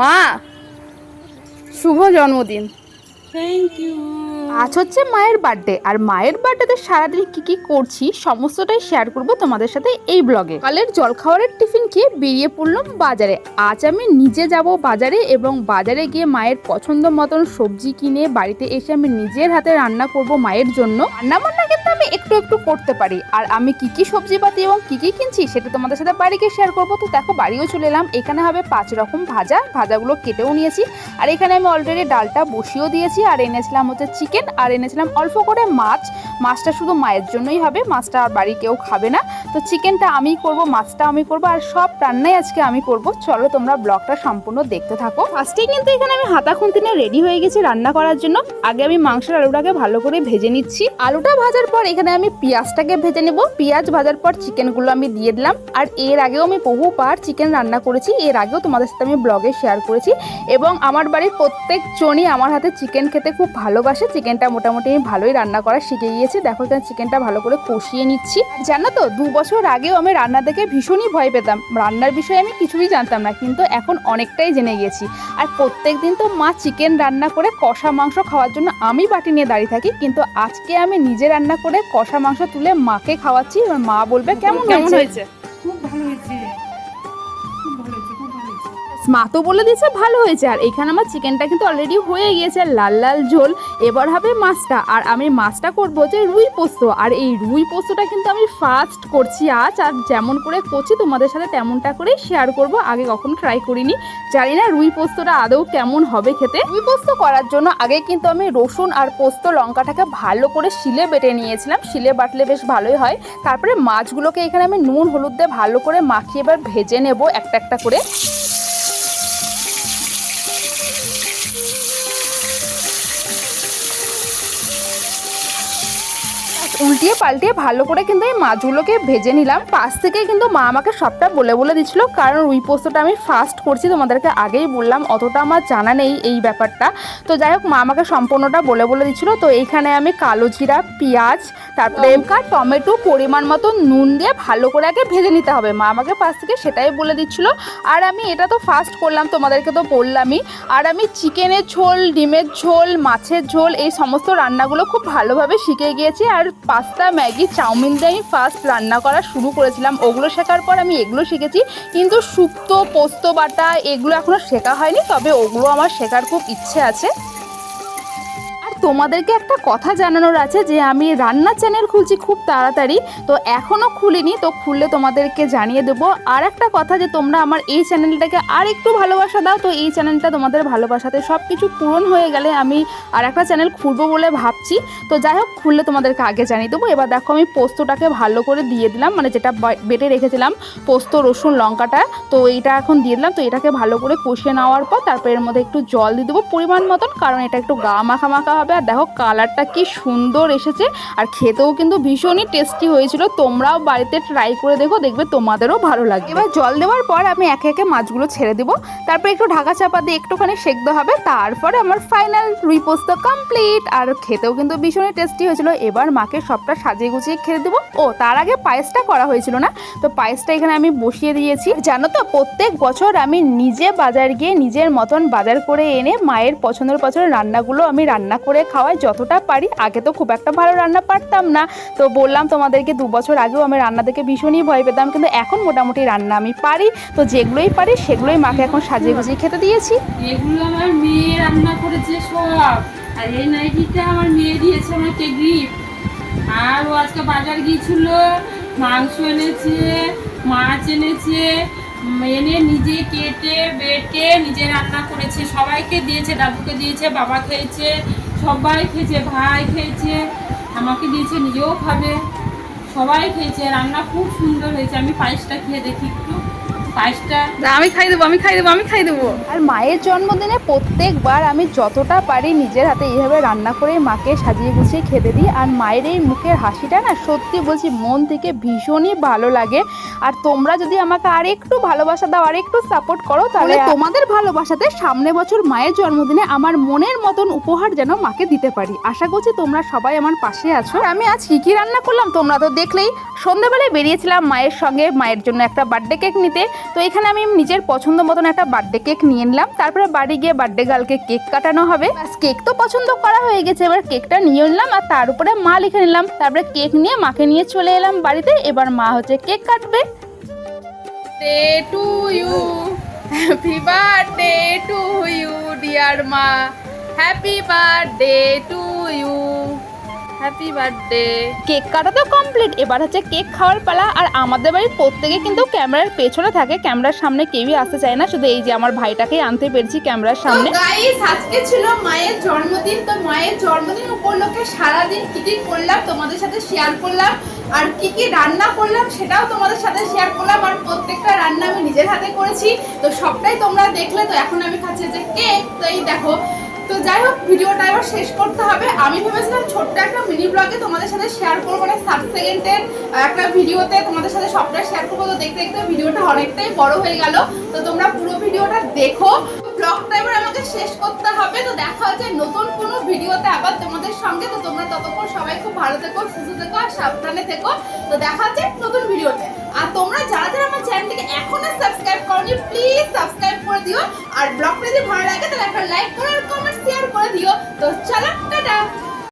মা শুভ জন্মদিন। Thank you আজ হচ্ছে মায়ের বার্থডে আর মায়ের বার্থডেতে সারাদিন কি কি করছি সমস্তটাই শেয়ার করব তোমাদের সাথে এই ব্লগে কালের জলখাবারের টিফিন খেয়ে বেরিয়ে পড়লাম বাজারে। আজ আমি নিজে যাব বাজারে এবং বাজারে গিয়ে মায়ের পছন্দ মতন সবজি কিনে বাড়িতে এসে আমি নিজের হাতে রান্না করব মায়ের জন্য। রান্না বান্না কিন্তু আমি একটু একটু করতে পারি। আর আমি কি কি সবজি পাতি এবং কি কি কিনছি সেটা তোমাদের সাথে বাড়িকে শেয়ার করব। তো দেখো, বাড়িও চলে এলাম। এখানে হবে পাঁচ রকম ভাজা। ভাজাগুলো কেটেও নিয়েছি। আর এখানে আমি অলরেডি ডালটা বসিয়েও দিয়েছি। আর এনেছিলাম হচ্ছে চিকেন আর এনেছিলাম অল্প করে মাছ। মাছটা শুধু মায়ের জন্যই হবে, মাছটা আর বাড়ি কেউ খাবে না। তো চিকেনটা আমি করব, মাছটা আমি করব, আর সব রান্নাই আজকে আমি করব। চলো তোমরা ব্লগটা সম্পূর্ণ দেখতে থাকো। ফার্স্টেই কিন্তু এখানে আমি হাতা খুন্তি নিয়ে রেডি হয়ে গেছি রান্না করার জন্য। আগে আমি মাংসের আলুটাকে ভালো করে ভেজে নিচ্ছি। আলুটা ভাজার পর এখানে আমি পেঁয়াজটাকে ভেজে নেব। পেঁয়াজ ভাজার পর চিকেনগুলো আমি দিয়ে দিলাম। আর এর আগেও আমি বহুবার চিকেন রান্না করেছি। এর আগেও তোমাদের সাথে আমি ব্লগে শেয়ার করেছি। এবং আমার বাড়ির প্রত্যেকজনই আমার হাতে চিকেন খেতে খুব ভালোবাসে। চিকেনটা মোটামুটি আমি ভালোই রান্না করা শিখে গিয়েছি দেখো এখানে চিকেনটা ভালো করে কষিয়ে নিচ্ছি। জানো তো দু বছর আগেও আমি রান্না দেখে ভীষণই ভয় পেতাম। রান্নার বিষয়ে আমি কিছুই জানতাম না কিন্তু এখন অনেকটাই জেনে গেছি। আর প্রত্যেক দিন তো মা চিকেন রান্না করে কষা মাংস খাওয়ার জন্য আমি বাটি নিয়ে দাঁড়িয়ে থাকি কিন্তু আজকে আমি নিজে রান্না করে কষা মাংস তুলে মাকে খাওয়াচ্ছি এবার মা বলবে কেমন কেমন হয়েছে? খুব ভালো হয়েছে। মা তো বলে দিয়েছে ভালো হয়েছে, আর এখানে আমার চিকেনটা কিন্তু অলরেডি হয়ে গিয়েছে, লাল লাল ঝোল। এবার হবে মাছটা, আর আমি মাছটা করব যে রুই পোস্ত। আর এই রুই পোস্তটা কিন্তু আমি ফার্স্ট করছি আজ, আর যেমন করে করছি তোমাদের সাথে তেমনটা করেই শেয়ার করব, আগে কখনো ট্রাই করিনি। জানি না রুই পোস্তটা আদৌ কেমন হবে খেতে। রুই পোস্ত করার জন্য আগে কিন্তু আমি রসুন আর পোস্ত, লঙ্কাটাকে ভালো করে শিলে বেটে নিয়েছিলাম, শিলে বাটলে বেশ ভালোই হয়। তারপরে মাছগুলোকে এখানে আমি নুন, হলুদ দিয়ে ভালো করে মাখিয়ে এবার ভেজে নেব একটা একটা করে। উল্টিয়ে পাল্টিয়ে ভালো করে কিন্তু এই মাছগুলোকে ভেজে নিলাম। পাশ থেকে কিন্তু মা আমাকে সবটা বলে বলে দিচ্ছিল কারণ রুই পোস্তটা আমি ফার্স্ট করছি তোমাদেরকে আগেই বললাম অতটা আমার জানা নেই এই ব্যাপারটা। তো যাই হোক মা আমাকে সম্পূর্ণটা বলে বলে দিচ্ছিল। তো এইখানে আমি কালো জিরা পেঁয়াজ তারপরে লঙ্কা টমেটো পরিমাণ মতো নুন দিয়ে ভালো করে আগে ভেজে নিতে হবে। মা আমাকে পাশ থেকে সেটাই বলে দিচ্ছিল। আর আমি এটা তো ফার্স্ট করলাম তোমাদেরকে তো বললামই। আর আমি চিকেনের ঝোল ডিমের ঝোল মাছের ঝোল এই সমস্ত রান্নাগুলো খুব ভালোভাবে শিখে গিয়েছি। আর পাস্তা, ম্যাগি, চাউমিন দিয়ে আমি ফার্স্ট রান্না করা শুরু করেছিলাম। ওগুলো শেখার পর আমি এগুলো শিখেছি। কিন্তু শুক্তো, পোস্ত, বাটা এগুলো এখনও শেখা হয়নি, তবে ওগুলো আমার শেখার খুব ইচ্ছে আছে। তোমাদেরকে একটা কথা জানানোর আছে যে আমি রান্নার চ্যানেল খুলছি খুব তাড়াতাড়ি, তো এখনও খুলিনি, তো খুললে তোমাদেরকে জানিয়ে দেবো। আর একটা কথা যে তোমরা আমার এই চ্যানেলটাকে আর একটু ভালোবাসা দাও, তো এই চ্যানেলটা তোমাদের ভালোবাসাতে সব কিছু পূরণ হয়ে গেলে আমি আর একটা চ্যানেল খুলবো বলে ভাবছি। তো যাই হোক, খুললে তোমাদেরকে আগে জানিয়ে দেবো। এবার দেখো আমি পোস্তটাকে ভালো করে দিয়ে দিলাম মানে যেটা বেটে রেখেছিলাম পোস্ত, রসুন, লঙ্কাটা, তো এইটা এখন দিয়ে দিলাম। তো এটাকে ভালো করে কষিয়ে নেওয়ার পর তারপর এর মধ্যে একটু জল দিয়ে দেবো পরিমাণ মতন, কারণ এটা একটু গা মাখা মাখা হবে আর দেখো কালারটা কি সুন্দর এসেছে। আর খেতেও কিন্তু ভীষণই টেস্টি হয়েছিল। তোমরাও বাড়িতে ট্রাই করে দেখো, দেখবে তোমাদেরও ভালো লাগবে। এবার জল দেওয়ার পর আমি একে একে মাছগুলো ছেড়ে দেবো। তারপর একটু ঢাকা চাপা দিয়ে একটুখানি সেদ্ধ হবে। তারপরে আমার ফাইনাল রুই কমপ্লিট আর খেতেও কিন্তু ভীষণই টেস্টি হয়েছিল। এবার মাকে সবটা সাজিয়ে গুছিয়ে খেতে দেবো। ও, তার আগে পায়েসটা করা হয়েছিল না। তো পায়েসটা এখানে আমি বসিয়ে দিয়েছি। জানো তো, প্রত্যেক বছর আমি নিজে বাজার গিয়ে নিজের মতন বাজার করে এনে মায়ের পছন্দের পছন্দের রান্নাগুলো আমি রান্না করে খাওয়াই যতটা পারি। আগে তো খুব একটা ভালো রান্না পারতাম না। তো বললাম তোমাদেরকে দু বছর আগেও আমি রান্না দেখে ভীষণই ভয় পেতাম। কিন্তু এখন মোটামুটি রান্না আমি পারি। তো যেগুলোই পারি সেগুলোই মাকে এখন সাজিয়ে গুজিয়ে খেতে দিয়েছি। এগুলো আমার মেয়ে রান্না করেছে সব। আর এই নাইটিটা আমার মেয়ে দিয়েছে আমাকে গিফট আর ও আজকে বাজার গিয়েছিল, মাংস এনেছে, মাছ এনেছে, এনে নিজে কেটে, বেটে নিজে রান্না করেছে। সবাইকে দিয়েছে, দাদুকে দিয়েছে, বাবা খেয়েছে। সবাই খেয়েছে, ভাই খেয়েছে, আমাকে দিয়েছে, নিজেও খাবে। সবাই খেয়েছে, রান্না খুব সুন্দর হয়েছে। আমি পায়েসটা খেয়ে দেখি একটু। পায়েসটা আমি খাই দেবো আমি খাই দেবো আমি খাই দেবো। আর মায়ের জন্মদিনে প্রত্যেকবার আমি যতটা পারি নিজের হাতে এইভাবে রান্না করে মাকে সাজিয়ে গুছিয়ে খেতে দিই। আর মায়ের এই মুখের হাসিটা না সত্যি বলছি মন থেকে ভীষণই ভালো লাগে। আর তোমরা যদি আমাকে আর একটু ভালোবাসা দাও আর একটু সাপোর্ট করো তাহলে তোমাদের ভালোবাসাতে সামনে বছর মায়ের জন্মদিনে আমার মনের মতন উপহার যেন মাকে দিতে পারি। আশা করছি তোমরা সবাই আমার পাশে আছো। আমি আজ কী কী রান্না করলাম তোমরা তো দেখলেই সন্ধ্যাবেলায় বেরিয়েছিলাম মায়ের সঙ্গে মায়ের জন্য একটা বার্থডে কেক নিতে। তো এখানে আমি নিজের পছন্দ মতন একটা বার্থডে কেক নিয়ে নিলাম। তারপরে বাড়ি গিয়ে বার্থডে গার্লকে কেক কাটানো হবে। কেক তো পছন্দ করা হয়ে গেছে। এবার কেকটা নিয়ে নিলাম আর তার উপরে মা লিখে নিলাম। তারপরে কেক নিয়ে মাকে নিয়ে চলে এলাম বাড়িতে। এবার মা হচ্ছে কেক কাটবে। To you happy to you dear মা। Happy birthday to you happy birthday cake কাটা তো কমপ্লিট এবার হচ্ছে কেক খাওয়ার পালা। আর আমাদের বাড়ির প্রত্যেকে কিন্তু ক্যামেরার পেছনে থাকে। ক্যামেরার সামনে কেউই আসতে চায় না। শুধু এই যে আমার ভাইটাকেই আনতে পেরেছি ক্যামেরার সামনে। গাইস আজকে ছিল মায়ের জন্মদিন। তো মায়ের জন্মদিন উপলক্ষে সারাদিন কি কি করলাম তোমাদের সাথে শেয়ার করলাম আর কি কি রান্না করলাম সেটাও তোমাদের সাথে শেয়ার করলাম। আর প্রত্যেকটা রান্না আমি নিজের হাতে করেছি। তো সবটাই তোমরা দেখলে। তো এখন আমি খাচ্ছি যে কেক। তো এই দেখো তো যাই হোক, ভিডিওটা এবার শেষ করতে হবে। আমি ভেবেছিলাম ছোট্ট একটা মিনি ব্লগে তোমাদের সাথে শেয়ার করব মানে সাত সেকেন্ডের একটা ভিডিওতে তোমাদের সাথে সবটা শেয়ার করব। তো দেখতে দেখতে ভিডিওটা অনেকটাই বড় হয়ে গেল। তো তোমরা পুরো ভিডিওটা দেখো। ব্লগটা এবার আমাকে শেষ করতে হবে। তো দেখা হচ্ছে নতুন কোনো ভিডিওতে আবার তোমাদের সঙ্গে। তো তোমরা ততক্ষণ সবাই খুব ভালো থেকো, সুস্থ থেকো আর সাবধানে থেকো। তো দেখা হচ্ছে নতুন ভিডিওতে। আর তোমরা যারা যারা আমার চ্যানেলটিকে এখনও সাবস্ক্রাইব করনি প্লিজ সাবস্ক্রাইব করে দিও। আর ব্লগটা যদি ভালো লাগে, তাহলে একটা লাইক করো আর কমেন্ট শেয়ার করে দিও। তো চলো, টাটা!